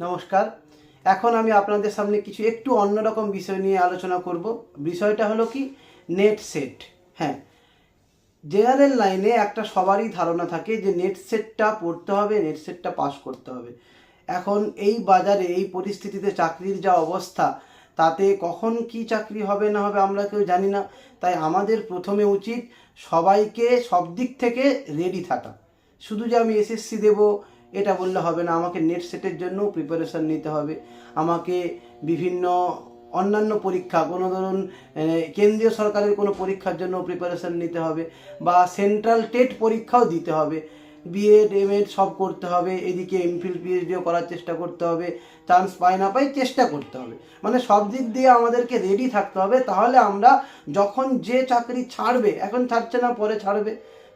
নমস্কার। এখন আমি আপনাদের সামনে কিছু একটু অন্যরকম বিষয় নিয়ে আলোচনা করব। বিষয়টা হলো কি? নেট সেট হ্যাঁ। জেনারেল লাইনে একটা সবারই ধারণা থাকে যে নেট সেটটা পড়তে হবে নেট সেটটা পাস করতে হবে। এখন এই বাজারে, এই পরিস্থিতিতে চাকরির যা অবস্থা, তাতে কখন কি চাকরি হবে না হবে আমরা কেউ জানি না। তাই আমাদের প্রথমে উচিত সবাইকে সব দিক থেকে রেডি থাকা। শুধু যে আমি এসএসসি দেব এটা বললে হবে না, আমাকে নেট সেটের জন্য প্রিপারেশন নিতে হবে। আমাকে বিভিন্ন অন্যান্য পরীক্ষা, কোনো ধরুন কেন্দ্রীয় সরকারের কোনো পরীক্ষার জন্য প্রিপারেশন নিতে হবে বা সেন্ট্রাল টেট পরীক্ষাও দিতে হবে। বিএড এমএড সব করতে হবে, এদিকে এমফিল পিএইচডিও করার চেষ্টা করতে হবে চান্স পাই না পাই চেষ্টা করতে হবে। মানে সব দিক দিয়ে আমাদেরকে রেডি থাকতে হবে, তাহলে আমরা যখন যে চাকরি ছাড়বে, এখন ছাড়ছে না, পরে ছাড়বে।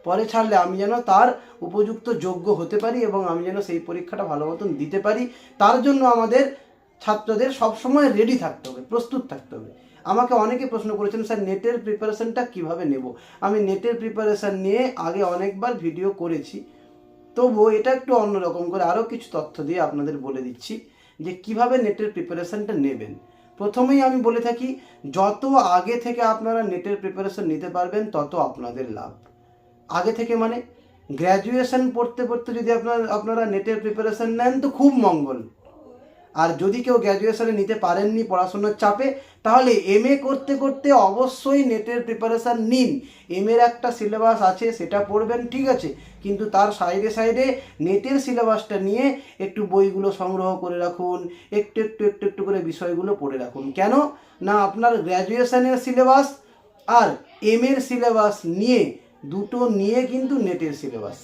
পরে ছাড়লে আমি যেন তার উপযুক্ত যোগ্য হতে পারি এবং আমি যেন সেই পরীক্ষাটা ভালো মতন দিতে পারি, তার জন্য আমাদের ছাত্রদের সবসময় রেডি থাকতে হবে, প্রস্তুত থাকতে হবে। আমাকে অনেকে প্রশ্ন করেছেন, স্যার নেটের প্রিপারেশনটা কীভাবে নেব? আমি নেটের প্রিপারেশন নিয়ে আগে অনেকবার ভিডিও করেছি। তবুও এটা একটু অন্যরকম করে আরও কিছু তথ্য দিয়ে আপনাদের বলে দিচ্ছি যে কীভাবে নেটের প্রিপারেশনটা নেবেন। প্রথমেই আমি বলে থাকি, যত আগে থেকে আপনারা নেটের প্রিপারেশন নিতে পারবেন, তত আপনাদের লাভ। আগে থেকে মানে গ্র্যাজুয়েশন পড়তে পড়তে যদি আপনার, আপনারা নেটের প্রিপারেশন নেন তো খুব মঙ্গল। আর যদি কেউ গ্র্যাজুয়েশনে নিতে পারেননি পড়াশোনার চাপে, তাহলে এম করতে করতে অবশ্যই নেটের প্রিপারেশান নিন। এম এর একটা সিলেবাস আছে, সেটা পড়বেন, ঠিক আছে। কিন্তু তার সাইডে সাইডে নেটের সিলেবাসটা নিয়ে একটু বইগুলো সংগ্রহ করে রাখুন, একটু একটু একটু একটু করে বিষয়গুলো পড়ে রাখুন। কেন? না, আপনার গ্র্যাজুয়েশনের সিলেবাস আর এম এর সিলেবাস নিয়ে দুটো নিয়ে কিন্তু নেটের সিলেবাস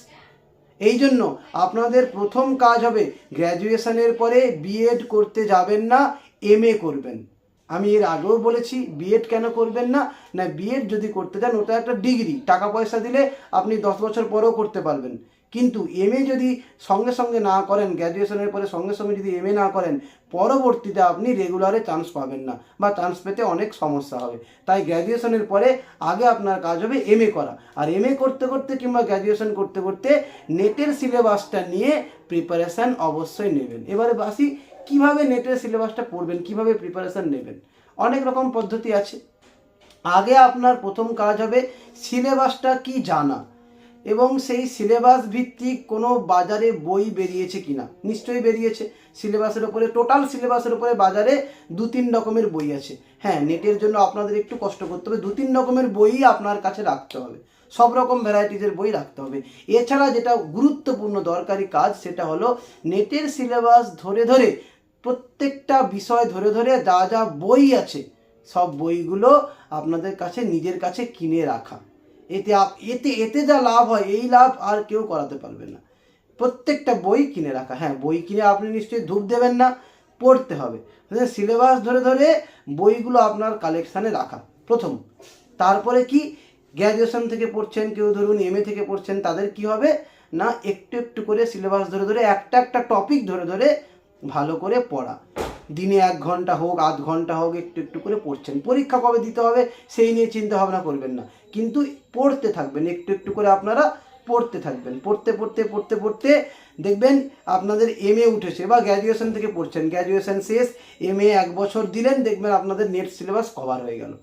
এই জন্য আপনাদের প্রথম কাজ হবে গ্র্যাজুয়েশনের পরে বিএড করতে যাবেন না এম করবেন। আমি এর আগেও বলেছি বিএড কেন করবেন না? না বিএড যদি করতে চান, ওটা একটা ডিগ্রি টাকা পয়সা দিলে আপনি দশ বছর পরেও করতে পারবেন। কিন্তু এমএ যদি সঙ্গে সঙ্গে না করেন গ্র্যাজুয়েশনের পরে সঙ্গে সঙ্গে যদি এমএ না করেন, পরবর্তীতে আপনি রেগুলারে চান্স পাবেন না বা চান্স পেতে অনেক সমস্যা হবে। তাই গ্র্যাজুয়েশনের পরে আগে আপনার কাজ হবে এমএ করা। আর এমএ করতে করতে কিংবা গ্র্যাজুয়েশন করতে করতে নেটের সিলেবাসটা নিয়ে প্রিপারেশান অবশ্যই নেবেন। এবারে বাসি কীভাবে নেটের সিলেবাসটা পড়বেন, কীভাবে প্রিপারেশান নেবেন? অনেক রকম পদ্ধতি আছে। আগে আপনার প্রথম কাজ হবে সিলেবাসটা কি জানা। এবং সেই সিলেবাস ভিত্তিক কোনো বাজারে বই বেরিয়েছে কিনা? নিশ্চয়ই বেরিয়েছে। সিলেবাসের ওপরে টোটাল সিলেবাসের ওপরে বাজারে দু তিন রকমের বই আছে। হ্যাঁ নেটের জন্য আপনাদের একটু কষ্ট করতে হবে। দু তিন রকমের বই আপনার কাছে রাখতে হবে। সব রকম ভ্যারাইটিজের বই রাখতে হবে। এছাড়া যেটা গুরুত্বপূর্ণ দরকারি কাজ, সেটা হলো নেটের সিলেবাস ধরে ধরে, প্রত্যেকটা বিষয় ধরে ধরে যা যা বই আছে, সব বইগুলো আপনাদের কাছে, নিজের কাছে কিনে রাখা। এতে এতে এতে যা লাভ হয়, এই লাভ আর কেউ করাতে পারবে না। প্রত্যেকটা বই কিনে রাখা। হ্যাঁ বই কিনে আপনি নিশ্চয়ই ধূপ দেবেন না, পড়তে হবে। সিলেবাস ধরে ধরে বইগুলো আপনার কালেকশানে রাখা। প্রথম। তারপরে কি? গ্র্যাজুয়েশন থেকে পড়ছেন কেউ, ধরুন এমএ থেকে পড়ছেন, তাদের কি হবে? না, একটু একটু করে সিলেবাস ধরে ধরে, একটা একটা টপিক ধরে ধরে ভালো করে পড়া। দিনে এক ঘণ্টা হোক, আধ ঘণ্টা হোক, একটু একটু করে পড়ছেন। পরীক্ষা কবে দিতে হবে, সেই নিয়ে চিন্তা ভাবনা করবেন না। কিন্তু পড়তে থাকবেন, একটু একটু করে আপনারা পড়তে থাকবেন। পড়তে পড়তে পড়তে পড়তে দেখবেন আপনাদের এম এ উঠেছে বা গ্র্যাজুয়েশন থেকে পড়ছেন। গ্র্যাজুয়েশন শেষ এম এ এক বছর দিলেন, দেখবেন আপনাদের নেট সিলেবাস কভার হয়ে গেল।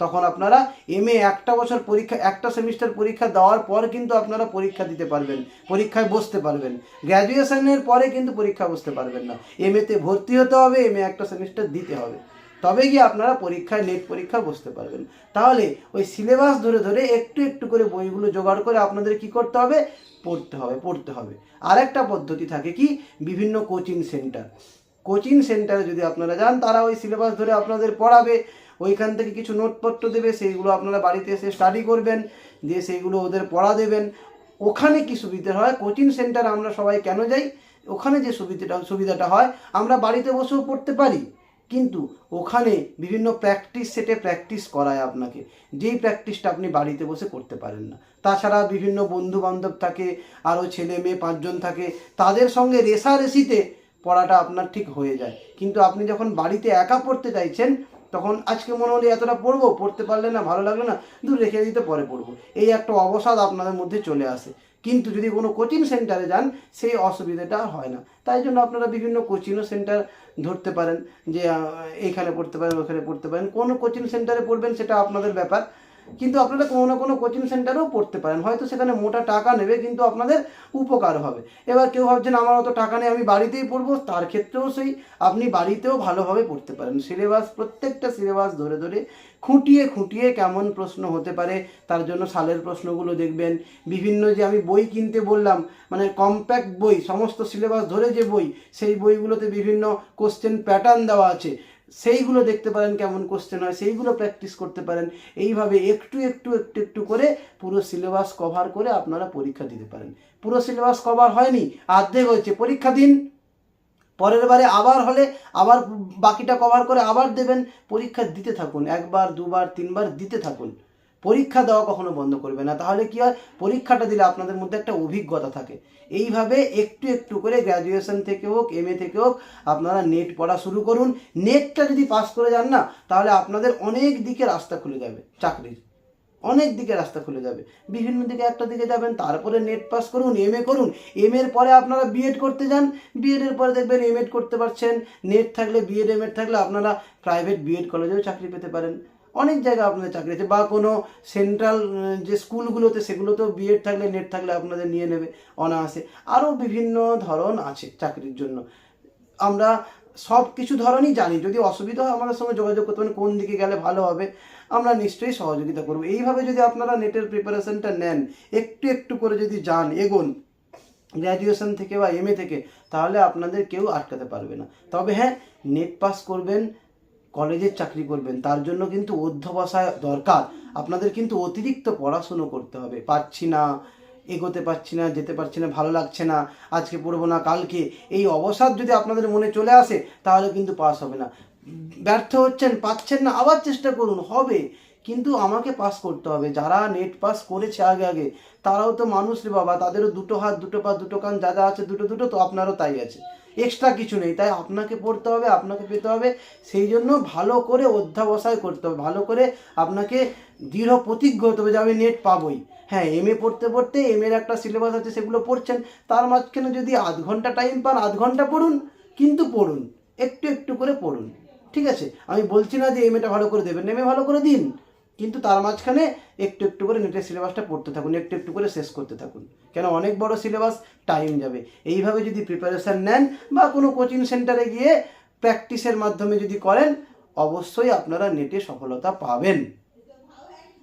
তখন আপনারা এম এ একটা বছর পরীক্ষা, একটা সেমিস্টার পরীক্ষা দেওয়ার পর কিন্তু আপনারা পরীক্ষা দিতে পারবেন, পরীক্ষায় বসতে পারবেন। গ্র্যাজুয়েশনের পরে কিন্তু পরীক্ষা বসতে পারবেন না। এম এতে ভর্তি হতে হবে এম এ একটা সেমিস্টার দিতে হবে। তবে গিয়ে আপনারা পরীক্ষায় নেট পরীক্ষা বসতে পারবেন। তাহলে ওই সিলেবাস ধরে ধরে একটু একটু করে বইগুলো জোগাড় করে আপনাদের কি করতে হবে? পড়তে হবে পড়তে হবে। আরেকটা পদ্ধতি থাকে কি? বিভিন্ন কোচিং সেন্টার কোচিং সেন্টারে যদি আপনারা যান, তারা ওই সিলেবাস ধরে আপনাদের পড়াবে। ওইখান থেকে কিছু নোটপত্র দেবে, সেইগুলো আপনারা বাড়িতে এসে স্টাডি করবেন। দিয়ে সেইগুলো ওদের পড়া দেবেন। ওখানে কি সুবিধা হয়? কোচিং সেন্টার আমরা সবাই কেন যাই? ওখানে যে সুবিধাটা সুবিধাটা হয়, আমরা বাড়িতে বসেও পড়তে পারি। কিন্তু ওখানে বিভিন্ন প্র্যাকটিস সেটে প্র্যাকটিস করায় আপনাকে। যেই প্র্যাকটিসটা আপনি বাড়িতে বসে করতে পারেন না। তাছাড়া বিভিন্ন বন্ধু বান্ধব থাকে, আরও ছেলে মেয়ে পাঁচজন থাকে, তাদের সঙ্গে রেসারেসিতে পড়াটা আপনার ঠিক হয়ে যায়। কিন্তু আপনি যখন বাড়িতে একা পড়তে চাইছেন, তখন আজকে মনে হলো এতটা পড়ব, পড়তে পারলে না, ভালো লাগল না, দূর রেখে দিতে পরে পড়ব। এই একটা অবসাদ আপনাদের মধ্যে চলে আসে। কিন্তু যদি কোনো কোচিং সেন্টারে যান, সেই অসুবিধাটা হয় না। তাই জন্য আপনারা বিভিন্ন কোচিংও সেন্টার ধরতে পারেন, যে এইখানে পড়তে পারেন, ওখানে পড়তে পারেন। কোন কোচিং সেন্টারে পড়বেন সেটা আপনাদের ব্যাপার। কিন্তু আপনারা কোনো না কোনো কোচিং সেন্টারেও পড়তে পারেন। হয়তো সেখানে মোটা টাকা নেবে, কিন্তু আপনাদের উপকার হবে। এবার কেউ ভাবছেন, আমার অত টাকা নেই, আমি বাড়িতেই পড়ব। তার ক্ষেত্রেও সেই, আপনি বাড়িতেও ভালোভাবে পড়তে পারেন। সিলেবাস, প্রত্যেকটা সিলেবাস ধরে ধরে খুঁটিয়ে খুঁটিয়ে কেমন প্রশ্ন হতে পারে, তার জন্য সালের প্রশ্নগুলো দেখবেন। বিভিন্ন যে আমি বই কিনতে বললাম মানে কম্প্যাক্ট বই, সমস্ত সিলেবাস ধরে যে বই, সেই বইগুলোতে বিভিন্ন কোশ্চেন প্যাটার্ন দেওয়া আছে। সেইগুলো দেখতে পারেন কেমন কোশ্চেন হয়, সেইগুলো প্র্যাকটিস করতে পারেন। এইভাবে একটু একটু একটু একটু করে পুরো সিলেবাস কভার করে আপনারা পরীক্ষা দিতে পারেন। পুরো সিলেবাস কভার হয়নি আর্ধেক হয়েছে। পরীক্ষা দিন, পরের বারে আবার হলে আবার বাকিটা কভার করে আবার দেবেন। পরীক্ষা দিতে থাকুন, একবার, দুবার, তিনবার দিতে থাকুন। পরীক্ষা দেওয়া কখনো বন্ধ করবে না। তাহলে কি হয়? পরীক্ষাটা দিলে আপনাদের মধ্যে একটা অভিজ্ঞতা থাকে। এইভাবে একটু একটু করে গ্র্যাজুয়েশন থেকে হোক এম এ থেকে হোক, আপনারা নেট পড়া শুরু করুন। নেটটা যদি পাস করে যান না, তাহলে আপনাদের অনেক দিকে রাস্তা খুলে যাবে চাকরির। অনেক দিকে রাস্তা খুলে যাবে। বিভিন্ন দিকে একটা দিকে যাবেন, তারপরে নেট পাস করুন এম এ করুন। এম এর পরে আপনারা বিএড করতে যান। বিএড এর পরে দেখবেন এম এড করতে পারছেন। নেট থাকলে বিএড এম এড থাকলে আপনারা প্রাইভেট বিএড কলেজেও চাকরি পেতে পারেন। অনেক জায়গায় আপনাদের চাকরি আছে, বা কোনো সেন্ট্রাল যে স্কুলগুলোতে সেগুলোতেও বিএড থাকলে নেট থাকলে আপনাদের নিয়ে নেবে অনায়াসে। আরও বিভিন্ন ধরন আছে চাকরির জন্য। আমরা সব কিছু ধরনই জানি, যদি অসুবিধা হয় আমাদের সঙ্গে যোগাযোগ করতে পারেন, কোন দিকে গেলে ভালো হবে, আমরা নিশ্চয়ই সহযোগিতা করব। এইভাবে যদি আপনারা নেটের প্রিপারেশনটা নেন, একটু একটু করে যদি যান, এগোন গ্র্যাজুয়েশন থেকে বা এমএ থেকে, তাহলে আপনাদের কেউ আটকাতে পারবে না। তবে হ্যাঁ নেট পাস করবেন কলেজের চাকরি করবেন, তার জন্য কিন্তু অধ্যবসায় দরকার। আপনাদের কিন্তু অতিরিক্ত পড়াশুনো করতে হবে। পারছি না, এগোতে পারছি না, যেতে পারছি না, ভালো লাগছে না, আজকে পড়ব না, কালকে। এই অবসাদ যদি আপনাদের মনে চলে আসে, তাহলে কিন্তু পাস হবে না। ব্যর্থ হচ্ছেন, পাচ্ছেন না, আবার চেষ্টা করুন, হবে। কিন্তু আমাকে পাস করতে হবে। যারা নেট পাস করেছে আগে আগে, তারাও তো মানুষ রে বাবা, তাদেরও দুটো হাত, দুটো পা, দুটো কান যা যা আছে, দুটো দুটো তো আপনারও তাই আছে। এক্সট্রা কিছু নেই। তাই আপনাকে পড়তে হবে, আপনাকে পেতে হবে। সেই জন্য ভালো করে অধ্যাবসায় করতে হবে। ভালো করে আপনাকে দৃঢ় প্রতিজ্ঞ হতে হবে যে আমি নেট পাবই। হ্যাঁ এম এ পড়তে পড়তে এম এর একটা সিলেবাস আছে, সেগুলো পড়ছেন। তার মাঝখানে যদি আধ ঘণ্টা টাইম পান, আধ ঘণ্টা পড়ুন, কিন্তু পড়ুন। একটু একটু করে পড়ুন। ঠিক আছে? আমি বলছি না যে এম এটা ভালো করে দেবেন। এম এ ভালো করে দিন। কিন্তু তার মাঝখানে একটু একটু করে নেটের সিলেবাসটা পড়তে থাকুন, একটু একটু করে শেষ করতে থাকুন। কেন? অনেক বড় সিলেবাস টাইম যাবে। এইভাবে যদি প্রিপারেশান নেন বা কোনো কোচিং সেন্টারে গিয়ে প্র্যাকটিসের মাধ্যমে যদি করেন, অবশ্যই আপনারা নেটে সফলতা পাবেন।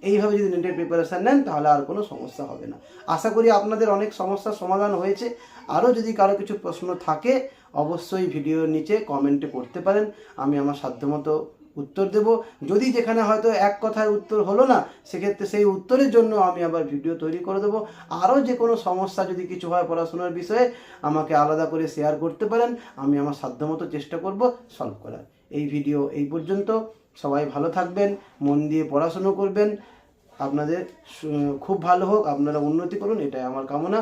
এইভাবে যদি নেটের প্রিপারেশান নেন, তাহলে আর কোনো সমস্যা হবে না। আশা করি আপনাদের অনেক সমস্যার সমাধান হয়েছে। আরও যদি কারও কিছু প্রশ্ন থাকে, অবশ্যই ভিডিওর নিচে কমেন্টে করতে পারেন। আমি আমার সাধ্যমতো উত্তর দেব। যদি যেখানে হয়তো এক কথায় উত্তর হলো না, সেক্ষেত্রে সেই উত্তরের জন্য আমি আবার ভিডিও তৈরি করে দেবো। আরও যে কোনো সমস্যা যদি কিছু হয় পড়াশোনার বিষয়ে, আমাকে আলাদা করে শেয়ার করতে পারেন। আমি আমার সাধ্যমতো চেষ্টা করব সলভ করার। এই ভিডিও এই পর্যন্ত। সবাই ভালো থাকবেন, মন দিয়ে পড়াশুনো করবেন। আপনাদের খুব ভালো হোক, আপনারা উন্নতি করুন, এটাই আমার কামনা।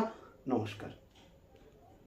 নমস্কার।